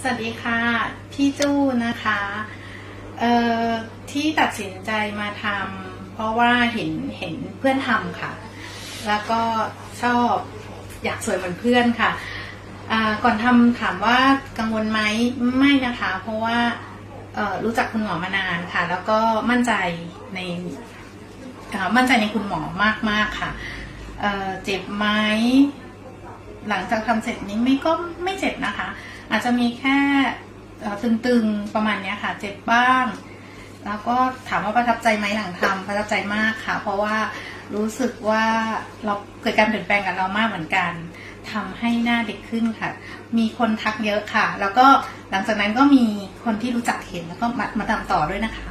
สวัสดีค่ะ พี่จู้นะคะเอ่อที่ตัดสินใจมาทำเพราะว่าเห็นเห็นเพื่อนทำค่ะ แล้วก็ชอบอยากสวยเหมือนเพื่อนค่ะอ่าก่อนทำถามว่ากังวลไหมไม่นะคะ เพราะว่าเอ่อรู้จักคุณหมอมานานค่ะ แล้วก็มั่นใจในอ่อมั่นใจในคุณหมอมากๆค่ะเอ่อเจ็บไหมหลังจากทำเสร็จนี้ไม่ก็ไม่เจ็บนะคะ อาจจะมีแค่เอ่อตึงๆประมาณนี้ค่ะ เจ็บบ้าง แล้วก็ถามว่าประทับใจไหมหลังทำประทับใจมากค่ะ เพราะว่ารู้สึกว่าเราเกิดการเปลี่ยนแปลงกับเรามากเหมือนกันทำให้หน้าเด็กขึ้นค่ะ มีคนทักเยอะค่ะ แล้วก็หลังจากนั้นก็มีคนที่รู้จักเห็นแล้วก็มามาตามต่อด้วยนะคะ